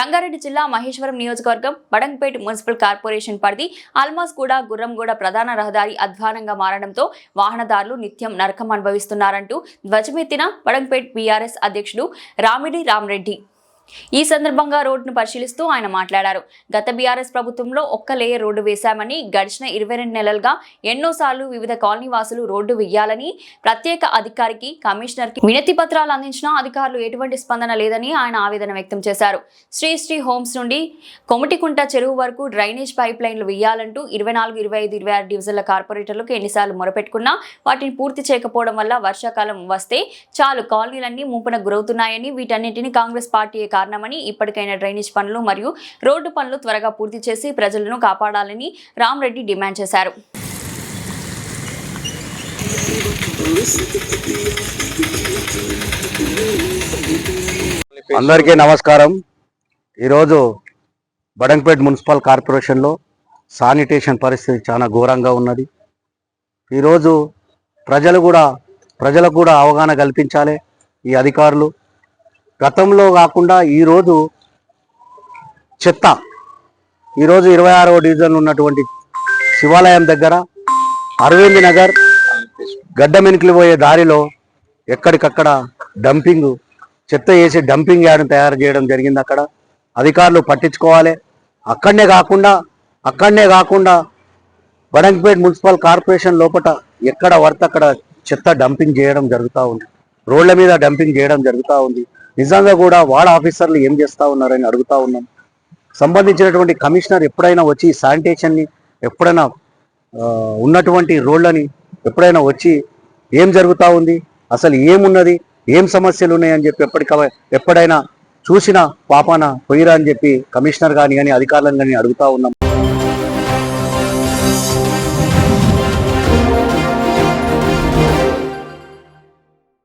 రంగారెడ్డి జిల్లా మహేశ్వరం నియోజకవర్గం Badangpet municipal corporation పరిధి ఆల్మాస్ కూడా గుర్రంగూడ ప్రధాన రహదారి అధ్వానంగా మారడంతో వాహనదారులు నిత్యం నరకం అనుభవిస్తున్నారంటూ ధ్వజమెత్తిన బడంగపేట్ బీఆర్ఎస్ అధ్యక్షుడు రామిడి రామరెడ్డి. ఈ సందర్భంగా రోడ్డును పరిశీలిస్తూ ఆయన మాట్లాడారు. గత బీఆర్ఎస్ ప్రభుత్వంలో ఒక్క లేయర్ రోడ్డు వేశామని గడిచిన ఇరవై రెండు నెలలుగా ఎన్నోసార్లు వివిధ కాలనీ వాసులు రోడ్డు వేయాలని ప్రత్యేక అధికారికి కమిషనర్కి వినతి పత్రాలు అందించినా అధికారులు ఎటువంటి స్పందన లేదని ఆయన ఆవేదన వ్యక్తం చేశారు. శ్రీశ్రీ హోమ్స్ నుండి కొమటికుంట చెరువు వరకు డ్రైనేజ్ పైప్ లైన్లు వేయాలంటూ ఇరవై నాలుగు ఇరవై ఐదు ఇరవై ఆరు డివిజన్ల కార్పొరేటర్లకు ఎన్నిసార్లు మొరపెట్టుకున్నా వాటిని పూర్తి చేయకపోవడం వల్ల వర్షాకాలం వస్తే చాలు కాలనీలన్నీ ముంపున గురవుతున్నాయని వీటన్నింటినీ కాంగ్రెస్ పార్టీయే కారణమని ఇప్పటికైనా డ్రైనేజ్ పనులు మరియు రోడ్డు పనులు త్వరగా పూర్తి చేసి ప్రజలను కాపాడాలని రామరెడ్డి డిమాండ్ చేశారు. అందరికీ నమస్కారం. ఈరోజు బడంపేట్ మున్సిపల్ కార్పొరేషన్లో శానిటేషన్ పరిస్థితి చాలా ఘోరంగా ఉన్నది. ఈరోజు ప్రజలు కూడా ప్రజలకు కూడా అవగాహన కల్పించాలి. ఈ అధికారులు గతంలో కాకుండా ఈరోజు చెత్త. ఈరోజు ఇరవై ఆరవ డివిజన్ ఉన్నటువంటి శివాలయం దగ్గర అరవింద్ నగర్ గడ్డమెనికిలి పోయే దారిలో ఎక్కడికక్కడ డంపింగ్ చెత్త వేసి డంపింగ్ యార్డ్ తయారు చేయడం జరిగింది అక్కడ. అధికారులు పట్టించుకోవాలి. అక్కడనే కాకుండా అక్కడనే కాకుండా బడంగపేట్ మున్సిపల్ కార్పొరేషన్ లోపల ఎక్కడ వర్త అక్కడ చెత్త డంపింగ్ చేయడం జరుగుతూ ఉంది. రోడ్ల మీద డంపింగ్ చేయడం జరుగుతూ ఉంది. నిజంగా కూడా వార్డ్ ఆఫీసర్లు ఏం చేస్తూ ఉన్నారని అడుగుతా ఉన్నాం. సంబంధించినటువంటి కమిషనర్ ఎప్పుడైనా వచ్చి శానిటేషన్ని ఎప్పుడైనా ఉన్నటువంటి రోడ్లని ఎప్పుడైనా వచ్చి ఏం జరుగుతూ ఉంది అసలు ఏమున్నది ఏం సమస్యలు ఉన్నాయని చెప్పి ఎప్పటిక ఎప్పుడైనా చూసిన పాపాన పోయిరా అని చెప్పి కమిషనర్ కానీ కానీ అధికారులను కానీ అడుగుతా ఉన్నాం.